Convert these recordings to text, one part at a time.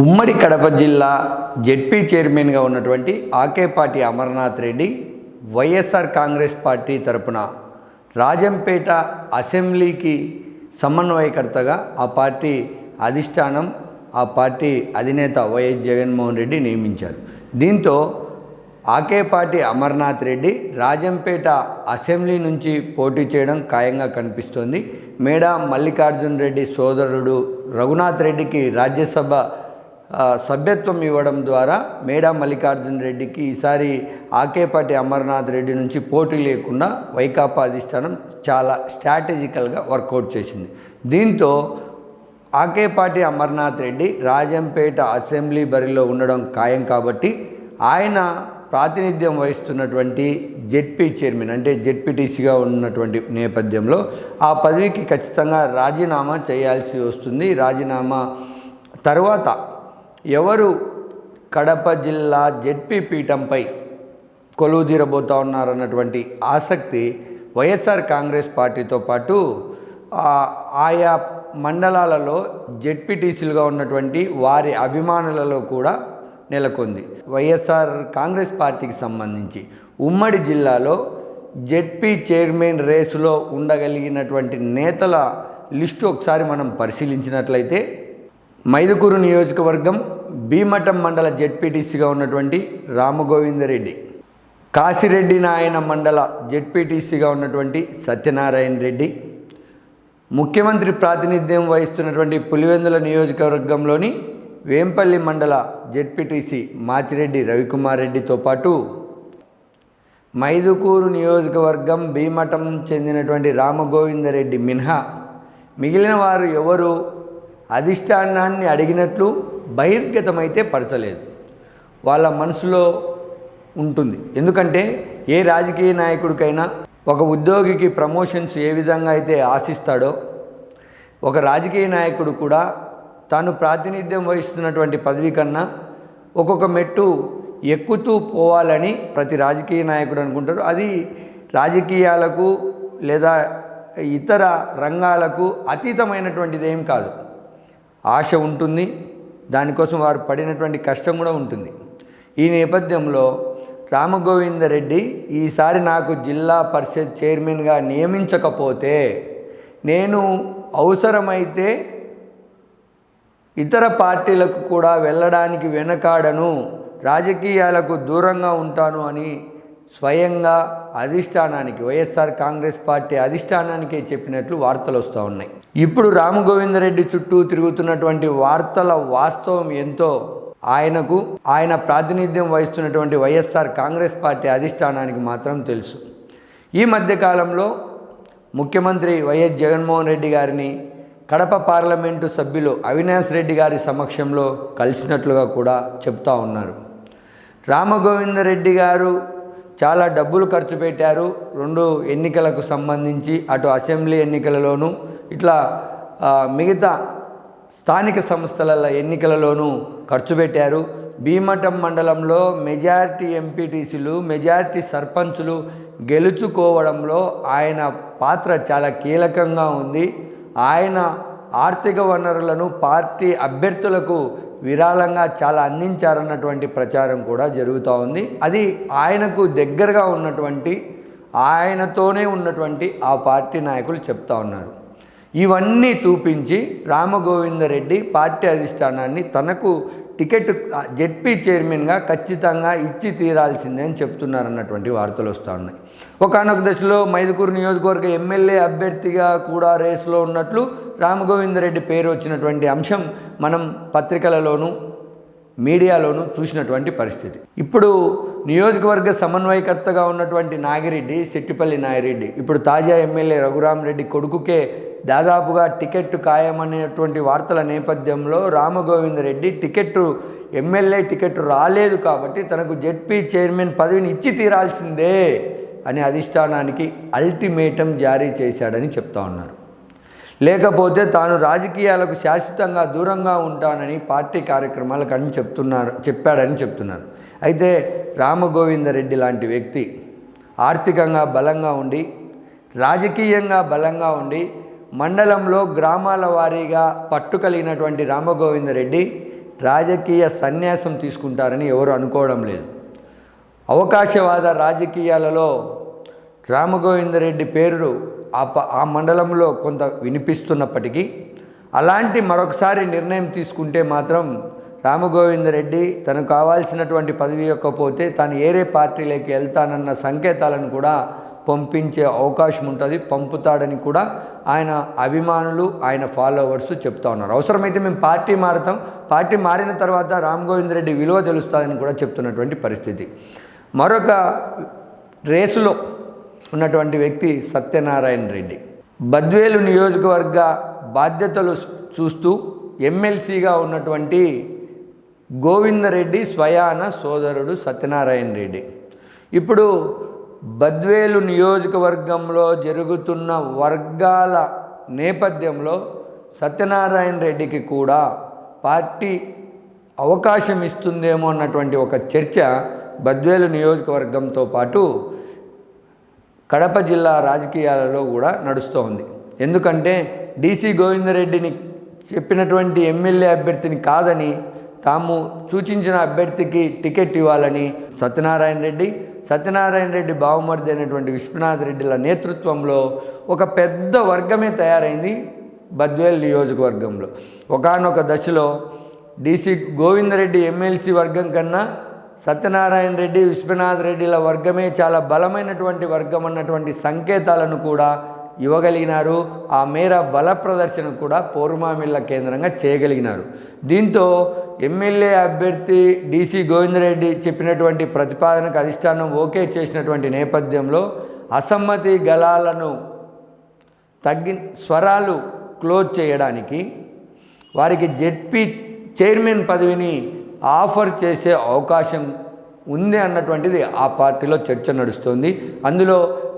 ఉమ్మడి కడప జిల్లా జెడ్పీ చైర్మన్గా ఉన్నటువంటి Akepati Amarnath Reddy YSR Congress party తరపున రాజంపేట అసెంబ్లీకి సమన్వయకర్తగా ఆ పార్టీ అధిష్టానం ఆ పార్టీ అధినేత వైఎస్ జగన్మోహన్ రెడ్డి నియమించారు. దీంతో ఆకేపాటి అమర్నాథ్ రెడ్డి రాజంపేట అసెంబ్లీ నుంచి పోటీ చేయడం ఖాయంగా కనిపిస్తోంది. మేడా మల్లికార్జున్ రెడ్డి సోదరుడు రఘునాథ్ రెడ్డికి రాజ్యసభ సభ్యత్వం ఇవ్వడం ద్వారా మేడా మల్లికార్జున రెడ్డికి ఈసారి ఆకేపాటి అమర్నాథ్ రెడ్డి నుంచి పోటీ లేకుండా వైకాపా అధిష్టానం చాలా స్ట్రాటజికల్గా వర్కౌట్ చేసింది. దీంతో ఆకేపాటి అమర్నాథ్ రెడ్డి రాజంపేట అసెంబ్లీ బరిలో ఉండడం ఖాయం కాబట్టి ఆయన ప్రాతినిధ్యం వహిస్తున్నటువంటి జెడ్పీ చైర్మన్ అంటే జెడ్పీటీసీగా ఉన్నటువంటి నేపథ్యంలో ఆ పదవికి ఖచ్చితంగా రాజీనామా చేయాల్సి వస్తుంది. రాజీనామా తర్వాత ఎవరు కడప జిల్లా జెడ్పీ పీఠంపై కొలువు తీరబోతా ఉన్నారన్నటువంటి ఆసక్తి వైఎస్ఆర్ కాంగ్రెస్ పార్టీతో పాటు ఆయా మండలాలలో జెడ్పీటీసీలుగా ఉన్నటువంటి వారి అభిమానులలో కూడా నెలకొంది. వైఎస్ఆర్ కాంగ్రెస్ పార్టీకి సంబంధించి ఉమ్మడి జిల్లాలో జెడ్పీ చైర్మన్ రేసులో ఉండగలిగినటువంటి నేతల లిస్టు ఒకసారి మనం పరిశీలించినట్లయితే మైదుకూరు నియోజకవర్గం భీమటం మండల జెడ్పీటీసీగా ఉన్నటువంటి రామగోవిందరెడ్డి కాశిరెడ్డి నాయన మండల జెడ్పీటీసీగా ఉన్నటువంటి సత్యనారాయణ రెడ్డి ముఖ్యమంత్రి ప్రాతినిధ్యం వహిస్తున్నటువంటి పులివెందుల నియోజకవర్గంలోని వేంపల్లి మండల జెడ్పీటీసీ మాచిరెడ్డి రవికుమార్ రెడ్డితో పాటు మైదుకూరు నియోజకవర్గం భీమఠం చెందినటువంటి రామగోవిందరెడ్డి మినహా మిగిలిన వారు ఎవరు? అధిష్టానాన్ని అడిగినట్లు బహిర్గతమైతే పరచలేదు. వాళ్ళ మనసులో ఉంటుంది. ఎందుకంటే ఏ రాజకీయ నాయకుడికైనా ఒక ఉద్యోగికి ప్రమోషన్స్ ఏ విధంగా అయితే ఆశిస్తాడో ఒక రాజకీయ నాయకుడు కూడా తాను ప్రాతినిధ్యం వహిస్తున్నటువంటి పదవి కన్నా ఒక్కొక్క మెట్టు ఎక్కుతూ పోవాలని ప్రతి రాజకీయ నాయకుడు అనుకుంటారు. అది రాజకీయాలకు లేదా ఇతర రంగాలకు అతీతమైనటువంటిది ఏం కాదు. ఆశ ఉంటుంది. దానికోసం వారు పడినటువంటి కష్టం కూడా ఉంటుంది. ఈ నేపథ్యంలో రామగోవిందరెడ్డి ఈసారి నాకు జిల్లా పరిషత్ చైర్మన్గా నియమించకపోతే నేను అవసరమైతే ఇతర పార్టీలకు కూడా వెళ్ళడానికి వెనకాడను రాజకీయాలకు దూరంగా ఉంటాను అని స్వయంగా అధిష్టానానికి వైఎస్ఆర్ కాంగ్రెస్ పార్టీ అధిష్టానానికే చెప్పినట్లు వార్తలు వస్తూ ఉన్నాయి. ఇప్పుడు రామగోవిందరెడ్డి చుట్టూ తిరుగుతున్నటువంటి వార్తల వాస్తవం ఎంతో. ఆయనకు ఆయన ప్రాతినిధ్యం వహిస్తున్నటువంటి వైఎస్ఆర్ కాంగ్రెస్ పార్టీ అధిష్టానానికి మాత్రం తెలుసు. ఈ మధ్యకాలంలో ముఖ్యమంత్రి వైఎస్ జగన్మోహన్ రెడ్డి గారిని కడప పార్లమెంటు సభ్యులు అవినాష్ రెడ్డి గారి సమక్షంలో కలిసినట్లుగా కూడా చెప్తా ఉన్నారు. రామగోవిందరెడ్డి గారు చాలా డబ్బులు ఖర్చు పెట్టారు రెండు ఎన్నికలకు సంబంధించి అటు అసెంబ్లీ ఎన్నికలలోనూ ఇట్లా మిగతా స్థానిక సంస్థల ఎన్నికలలోనూ ఖర్చు పెట్టారు. భీమఠం మండలంలో మెజారిటీ ఎంపీటీసీలు మెజారిటీ సర్పంచులు గెలుచుకోవడంలో ఆయన పాత్ర చాలా కీలకంగా ఉంది. ఆయన ఆర్థిక వనరులను పార్టీ అభ్యర్థులకు విరాళంగా చాలా అందించారన్నటువంటి ప్రచారం కూడా జరుగుతూ ఉంది. అది ఆయనకు దగ్గరగా ఉన్నటువంటి ఆయనతోనే ఉన్నటువంటి ఆ పార్టీ నాయకులు చెప్తా ఉన్నారు. ఇవన్నీ చూపించి రామగోవిందరెడ్డి పార్టీ అధిష్టానాన్ని తనకు టికెట్ జెడ్పీ చైర్మన్గా ఖచ్చితంగా ఇచ్చి తీరాల్సిందే అని చెప్తున్నారు అన్నటువంటి వార్తలు వస్తూ ఉన్నాయి. ఒకనొక దశలో మైదుకూరు నియోజకవర్గ ఎమ్మెల్యే అభ్యర్థిగా కూడా రేసులో ఉన్నట్లు రామగోవిందరెడ్డి పేరు వచ్చినటువంటి అంశం మనం పత్రికలలోనూ మీడియాలోనూ చూసినటువంటి పరిస్థితి. ఇప్పుడు నియోజకవర్గ సమన్వయకర్తగా ఉన్నటువంటి నాగిరెడ్డి శెట్టిపల్లి నాగిరెడ్డి ఇప్పుడు తాజా ఎమ్మెల్యే రఘురామరెడ్డి కొడుకుకే దాదాపుగా టికెట్ ఖాయమనేటువంటి వార్తల నేపథ్యంలో రామగోవిందరెడ్డి టికెట్ ఎమ్మెల్యే టికెట్ రాలేదు కాబట్టి తనకు జెడ్పీ చైర్మన్ పదవిని ఇచ్చి తీరాల్సిందే అని అధిష్టానానికి అల్టిమేటం జారీ చేశాడని చెప్తా ఉన్నారు. లేకపోతే తాను రాజకీయాలకు శాశ్వతంగా దూరంగా ఉంటానని పార్టీ కార్యక్రమాలకు అని చెప్తున్నారు చెప్పాడని చెప్తున్నారు. అయితే రామగోవిందరెడ్డి లాంటి వ్యక్తి ఆర్థికంగా బలంగా ఉండి రాజకీయంగా బలంగా ఉండి మండలంలో గ్రామాల వారీగా పట్టు కలిగినటువంటి రామగోవిందరెడ్డి రాజకీయ సన్యాసం తీసుకుంటారని ఎవరు అనుకోవడం లేదు. అవకాశవాద రాజకీయాలలో రామగోవిందరెడ్డి పేరు ఆ ప ఆ మండలంలో కొంత వినిపిస్తున్నప్పటికీ అలాంటి మరొకసారి నిర్ణయం తీసుకుంటే మాత్రం రామగోవిందరెడ్డి తనకు కావాల్సినటువంటి పదవి ఇవ్వకపోతే తాను ఏరే పార్టీలోకి వెళ్తానన్న సంకేతాలను కూడా పంపించే అవకాశం ఉంటుంది పంపుతాడని కూడా ఆయన అభిమానులు ఆయన ఫాలోవర్స్ చెప్తా ఉన్నారు. అవసరమైతే మేము పార్టీ మారుతాం. పార్టీ మారిన తర్వాత రామ్ గోవింద్ రెడ్డి విలువ తెలుస్తుందని కూడా చెప్తున్నటువంటి పరిస్థితి. మరొక రేసులో ఉన్నటువంటి వ్యక్తి సత్యనారాయణ రెడ్డి. బద్వేలు నియోజకవర్గ బాధ్యతలు చూస్తూ ఎమ్మెల్సీగా ఉన్నటువంటి గోవిందరెడ్డి స్వయాన సోదరుడు సత్యనారాయణ రెడ్డి. ఇప్పుడు బద్వేలు నియోజకవర్గంలో జరుగుతున్న వర్గాల నేపథ్యంలో సత్యనారాయణ రెడ్డికి కూడా పార్టీ అవకాశం ఇస్తుందేమో అన్నటువంటి ఒక చర్చ బద్వేలు నియోజకవర్గంతో పాటు కడప జిల్లా రాజకీయాలలో కూడా నడుస్తోంది. ఎందుకంటే డీసీ గోవిందరెడ్డిని చెప్పినటువంటి ఎమ్మెల్యే అభ్యర్థిని కాదని తాము సూచించిన అభ్యర్థికి టికెట్ ఇవ్వాలని సత్యనారాయణ రెడ్డి సత్యనారాయణ రెడ్డి బావమర్ది అయినటువంటి విశ్వనాథ్ రెడ్డిల నేతృత్వంలో ఒక పెద్ద వర్గమే తయారైంది బద్వేల్ నియోజకవర్గంలో. ఒకనొక దశలో డీసీ గోవిందరెడ్డి ఎమ్మెల్సీ వర్గం కన్నా సత్యనారాయణ రెడ్డి విశ్వనాథ్ రెడ్డిల వర్గమే చాలా బలమైనటువంటి వర్గం అన్నటువంటి సంకేతాలను కూడా ఇవ్వగలిగినారు. ఆ మేర బల ప్రదర్శన కూడా పౌర్మామిళ్ళ కేంద్రంగా చేయగలిగినారు. దీంతో ఎమ్మెల్యే అభ్యర్థి డీసీ గోవిందరెడ్డి చెప్పినటువంటి ప్రతిపాదనకు అధిష్టానం ఓకే చేసినటువంటి నేపథ్యంలో అసమ్మతి గలాలను తగ్గి స్వరాలు క్లోజ్ చేయడానికి వారికి జెడ్పీ చైర్మన్ పదవిని ఆఫర్ చేసే అవకాశం ఉంది అన్నటువంటిది ఆ పార్టీలో చర్చ నడుస్తుంది. అందులో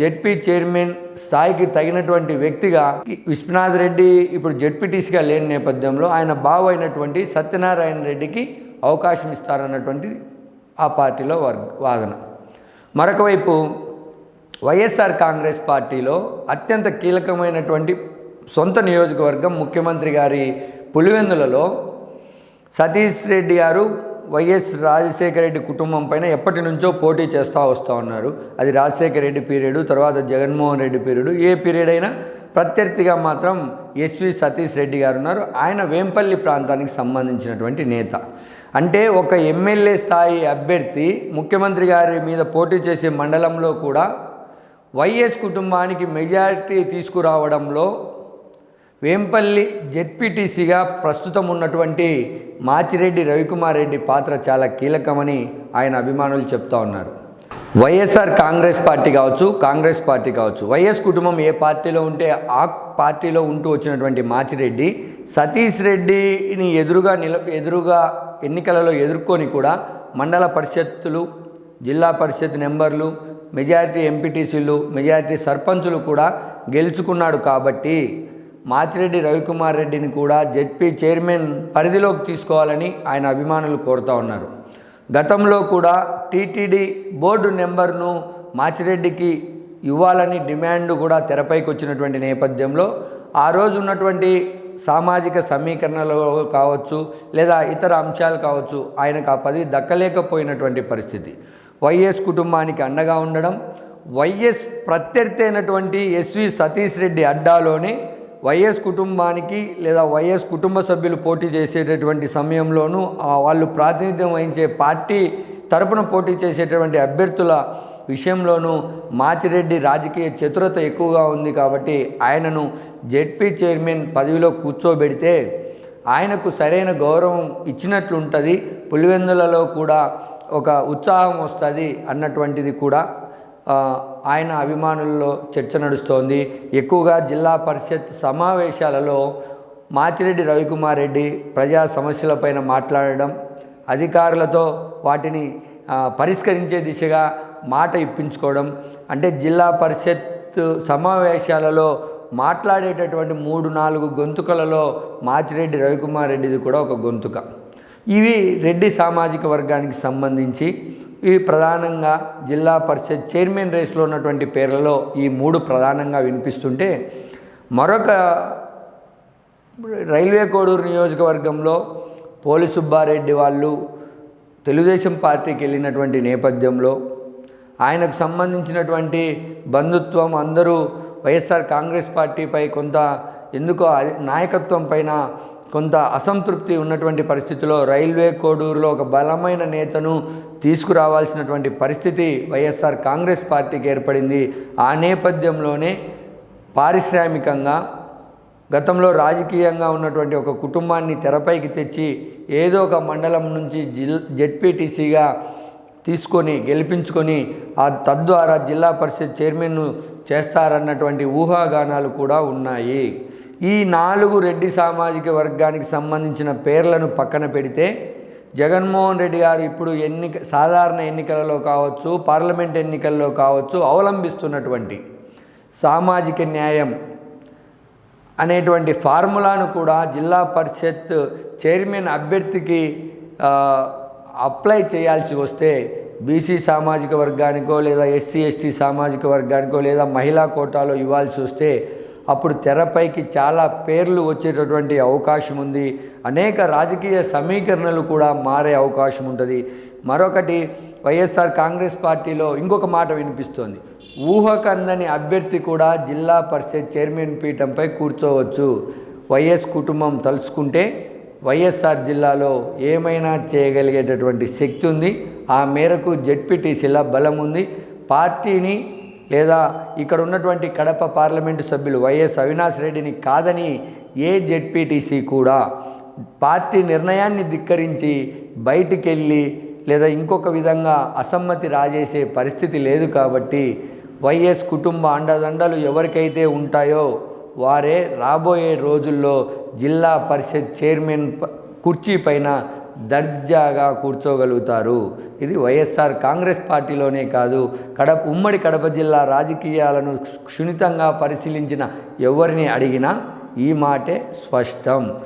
జెడ్పీ చైర్మన్ స్థాయికి తగినటువంటి వ్యక్తిగా విశ్వనాథ్ రెడ్డి ఇప్పుడు జెడ్పీటీసీగా లేని నేపథ్యంలో ఆయన బావ అయినటువంటి సత్యనారాయణ రెడ్డికి అవకాశం ఇస్తారన్నటువంటి ఆ పార్టీలో వర్గ వాదన. మరొక వైపు వైఎస్ఆర్ కాంగ్రెస్ పార్టీలో అత్యంత కీలకమైనటువంటి సొంత నియోజకవర్గం ముఖ్యమంత్రి గారి పులివెందులలో సతీష్ రెడ్డి గారు వైఎస్ రాజశేఖర రెడ్డి కుటుంబం పైన ఎప్పటి నుంచో పోటీ చేస్తూ వస్తూ ఉన్నారు. అది రాజశేఖర రెడ్డి పీరియడ్ తర్వాత జగన్మోహన్ రెడ్డి పీరియడ్ ఏ పీరియడ్ అయినా ప్రత్యర్థిగా మాత్రం ఎస్వి సతీష్ రెడ్డి గారు ఉన్నారు. ఆయన వేంపల్లి ప్రాంతానికి సంబంధించినటువంటి నేత. అంటే ఒక ఎమ్మెల్యే స్థాయి అభ్యర్థి ముఖ్యమంత్రి గారి మీద పోటీ చేసే మండలంలో కూడా వైఎస్ కుటుంబానికి మెజారిటీ తీసుకురావడంలో వేంపల్లి జెడ్పీటీసీగా ప్రస్తుతం ఉన్నటువంటి మాచిరెడ్డి రవికుమార్ రెడ్డి పాత్ర చాలా కీలకమని ఆయన అభిమానులు చెప్తా ఉన్నారు. వైఎస్ఆర్ కాంగ్రెస్ పార్టీ కావచ్చు కాంగ్రెస్ పార్టీ కావచ్చు వైఎస్ కుటుంబం ఏ పార్టీలో ఉంటే ఆ పార్టీలో ఉంటూ వచ్చినటువంటి మాచిరెడ్డి సతీష్ రెడ్డిని ఎదురుగా నిల ఎదురుగా ఎన్నికలలో ఎదుర్కొని కూడా మండల పరిషత్తులు జిల్లా పరిషత్ నెంబర్లు మెజారిటీ ఎంపీటీసీలు మెజారిటీ సర్పంచులు కూడా గెలుచుకున్నాడు కాబట్టి మాచిరెడ్డి రవికుమార్ రెడ్డిని కూడా జెడ్పీ చైర్మన్ పరిధిలోకి తీసుకోవాలని ఆయన అభిమానులు కోరుతా ఉన్నారు. గతంలో కూడా టీటీడీ బోర్డు నెంబర్ను మాచిరెడ్డికి ఇవ్వాలని డిమాండ్ కూడా తెరపైకి వచ్చినటువంటి నేపథ్యంలో ఆ రోజు ఉన్నటువంటి సామాజిక సమీకరణలో కావచ్చు లేదా ఇతర అంశాలు కావచ్చు ఆయనకు ఆ పదవి దక్కలేకపోయినటువంటి పరిస్థితి. వైఎస్ కుటుంబానికి అండగా ఉండడం వైఎస్ ప్రత్యర్థి అయినటువంటి ఎస్వి సతీష్ రెడ్డి అడ్డాలోనే వైఎస్ కుటుంబానికి లేదా వైఎస్ కుటుంబ సభ్యులు పోటీ చేసేటటువంటి సమయంలోనూ వాళ్ళు ప్రాతినిధ్యం వహించే పార్టీ తరపున పోటీ చేసేటటువంటి అభ్యర్థుల విషయంలోనూ మాచిరెడ్డి రాజకీయ చతురత ఎక్కువగా ఉంది కాబట్టి ఆయనను జెడ్పీ చైర్మన్ పదవిలో కూర్చోబెడితే ఆయనకు సరైన గౌరవం ఇచ్చినట్లుంటుంది పులివెందులలో కూడా ఒక ఉత్సాహం వస్తుంది అన్నటువంటిది కూడా ఆయన అభిమానుల్లో చర్చ నడుస్తోంది. ఎక్కువగా జిల్లా పరిషత్ సమావేశాలలో మాచిరెడ్డి రవికుమార్ రెడ్డి ప్రజా సమస్యలపైన మాట్లాడడం అధికారులతో వాటిని పరిష్కరించే దిశగా మాట ఇప్పించుకోవడం అంటే జిల్లా పరిషత్ సమావేశాలలో మాట్లాడేటటువంటి మూడు నాలుగు గొంతుకలలో మాచిరెడ్డి రవికుమార్ రెడ్డిది కూడా ఒక గొంతుక. ఇవి రెడ్డి సామాజిక వర్గానికి సంబంధించి ఇవి ప్రధానంగా జిల్లా పరిషత్ చైర్మన్ రేస్లో ఉన్నటువంటి పేర్లలో ఈ మూడు ప్రధానంగా వినిపిస్తుంటే మరొక రైల్వే కోడూరు నియోజకవర్గంలో పోలి సుబ్బారెడ్డి వాళ్ళు తెలుగుదేశం పార్టీకి వెళ్ళినటువంటి నేపథ్యంలో ఆయనకు సంబంధించినటువంటి బంధుత్వం అందరూ వైఎస్ఆర్ కాంగ్రెస్ పార్టీపై కొంత ఎందుకో నాయకత్వం పైన కొంత అసంతృప్తి ఉన్నటువంటి పరిస్థితిలో రైల్వే కోడూరులో ఒక బలమైన నేతను తీసుకురావాల్సినటువంటి పరిస్థితి వైఎస్ఆర్ కాంగ్రెస్ పార్టీకి ఏర్పడింది. ఆ నేపథ్యంలోనే పారిశ్రామికంగా గతంలో రాజకీయంగా ఉన్నటువంటి ఒక కుటుంబాన్ని తెరపైకి తెచ్చి ఏదో ఒక మండలం నుంచి జిల్ జెడ్పీటీసీగా తీసుకొని గెలిపించుకొని ఆ తద్వారా జిల్లా పరిషత్ చైర్మన్ను చేస్తారన్నటువంటి ఊహాగానాలు కూడా ఉన్నాయి. ఈ నాలుగు రెడ్డి సామాజిక వర్గానికి సంబంధించిన పేర్లను పక్కన పెడితే జగన్మోహన్ రెడ్డి గారు ఇప్పుడు ఎన్నిక సాధారణ ఎన్నికలలో కావచ్చు పార్లమెంట్ ఎన్నికల్లో కావచ్చు అవలంబిస్తున్నటువంటి సామాజిక న్యాయం అనేటువంటి ఫార్ములాను కూడా జిల్లా పరిషత్ చైర్మన్ అభ్యర్థికి అప్లై చేయాల్సి వస్తే బీసీ సామాజిక వర్గానికో లేదా ఎస్సీ ఎస్టీ సామాజిక వర్గానికో లేదా మహిళా కోటాలో ఇవ్వాల్సి వస్తే అప్పుడు తెరపైకి చాలా పేర్లు వచ్చేటటువంటి అవకాశం ఉంది అనేక రాజకీయ సమీకరణలు కూడా మారే అవకాశం ఉంటుంది మరొకటి వైఎస్ఆర్ కాంగ్రెస్ పార్టీలో ఇంకొక మాట వినిపిస్తోంది. ఊహకందని అభ్యర్థి కూడా జిల్లా పరిషత్ చైర్మన్ పీఠంపై కూర్చోవచ్చు. వైఎస్ కుటుంబం తలుచుకుంటే వైఎస్ఆర్ జిల్లాలో ఏమైనా చేయగలిగేటటువంటి శక్తి ఉంది. ఆ మేరకు జెడ్పీటీసీల బలం ఉంది పార్టీని లేదా ఇక్కడ ఉన్నటువంటి కడప పార్లమెంటు సభ్యులు వైఎస్ అవినాష్ రెడ్డిని కాదని ఏ జెడ్పీటీసీ కూడా పార్టీ నిర్ణయాన్ని ధిక్కరించి బయటికెళ్ళి లేదా ఇంకొక విధంగా అసమ్మతి రాజేసే పరిస్థితి లేదు కాబట్టి వైఎస్ కుటుంబ అండదండలు ఎవరికైతే ఉంటాయో వారే రాబోయే రోజుల్లో జిల్లా పరిషత్ చైర్మన్ కుర్చీ పైన దర్జాగా కూర్చోగలుగుతారు. ఇది వైఎస్ఆర్ కాంగ్రెస్ పార్టీలోనే కాదు కడప ఉమ్మడి కడప జిల్లా రాజకీయాలను క్షుణితంగా పరిశీలించిన ఎవరిని అడిగినా ఈ మాటే స్పష్టం.